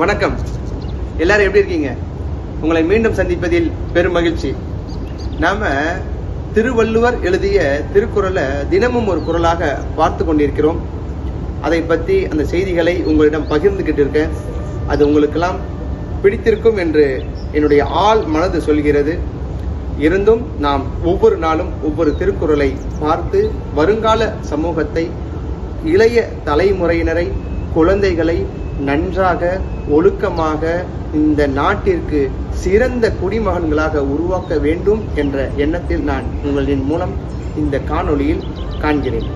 வணக்கம். எல்லாரும் எப்படி இருக்கீங்க? உங்களை மீண்டும் சந்திப்பதில் பெரும் மகிழ்ச்சி. நாம திருவள்ளுவர் எழுதிய திருக்குறளை தினமும் ஒரு குறளாக பார்த்து கொண்டிருக்கிறோம். அதை பற்றி அந்த செய்திகளை உங்களிடம் பகிர்ந்துக்கிட்டு இருக்கேன். அது உங்களுக்கெல்லாம் பிடித்திருக்கும் என்று என்னுடைய ஆள் மனது சொல்கிறது. இருந்தும் நாம் ஒவ்வொரு நாளும் ஒவ்வொரு திருக்குறளை பார்த்து வருங்கால சமூகத்தை இளைய தலைமுறையினரை குழந்தைகளை நன்றாக ஒழுக்கமாக இந்த நாட்டிற்கு சிறந்த குடிமகன்களாக உருவாக்க வேண்டும் என்ற எண்ணத்தில் நான் உங்களின் மூலம் இந்த காணொளியில் காண்கிறேன்.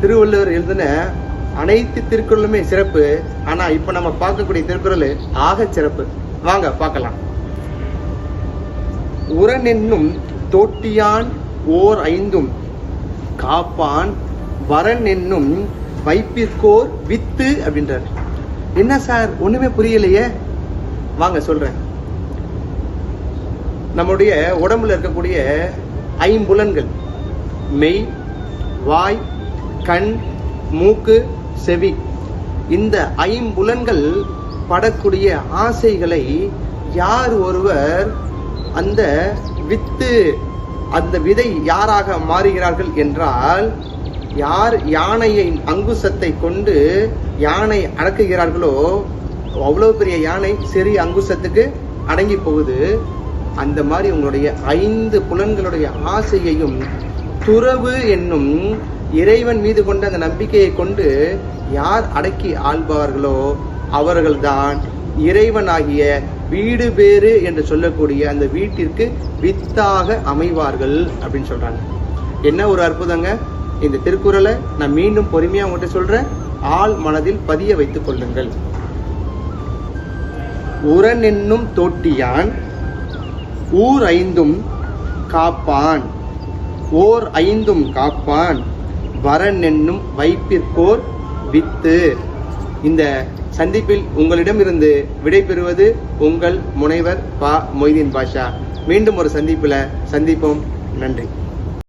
திருவள்ளுவர் எழுதின அனைத்து திருக்குறளுமே சிறப்பு ஆனா இப்ப நம்ம பார்க்கக்கூடிய திருக்குறள் ஆக சிறப்பு. வாங்க பார்க்கலாம். உரனென்னும் தோட்டியான் ஓர் ஐந்தும் காப்பான் வரன் என்னும் வைப்பிற்கோர் வித்து அப்படின்றார். என்ன சார்? ஒண்ணுமே புரியலையே. வாங்க சொல்றேன். நம்முடைய உடம்புல இருக்கக்கூடிய ஐம்புலன்கள் மெய் வாய் கண் மூக்கு செவி இந்த ஐம்புலன்கள் படக்கூடிய ஆசைகளை யார் ஒருவர் அந்த வித்து அந்த விதை யாராக மாறுகிறார்கள் என்றால் யார் யானையை அங்குசத்தை கொண்டு யானை அடக்குகிறார்களோ அவ்வளோ பெரிய யானை சிறிய அங்குசத்துக்கு அடங்கி போகுது. அந்த மாதிரி உங்களுடைய ஐந்து புலன்களுடைய ஆசையையும் துறவு என்னும் இறைவன் மீது கொண்ட அந்த நம்பிக்கையை கொண்டு யார் அடக்கி ஆள்பவர்களோ அவர்கள்தான் இறைவனாகிய வீடு பேறு என்று சொல்லக்கூடிய அந்த வீட்டிற்கு வித்தாக அமைவார்கள் அப்படின்னு சொல்கிறாங்க என்ன ஒரு அற்புதங்க? இந்த திருக்குறளை நான் மீண்டும் பொறுமையாக உங்கள்கிட்ட சொல்கிறேன் ஆள் மனதில் பதிய வைத்துக் கொள்ளுங்கள். உரன் என்னும் தோட்டியான் ஊர் ஐந்தும் காப்பான். ஓர் ஐந்தும் காப்பான் வரன் என்னும் வைப்பிற்கோர் வித்து. இந்த சந்திப்பில் உங்களிடமிருந்து விடைபெறுவது உங்கள் முனைவர் பா மொய்தீன் பாஷா. மீண்டும் ஒரு சந்திப்பில் சந்திப்போம். நன்றி.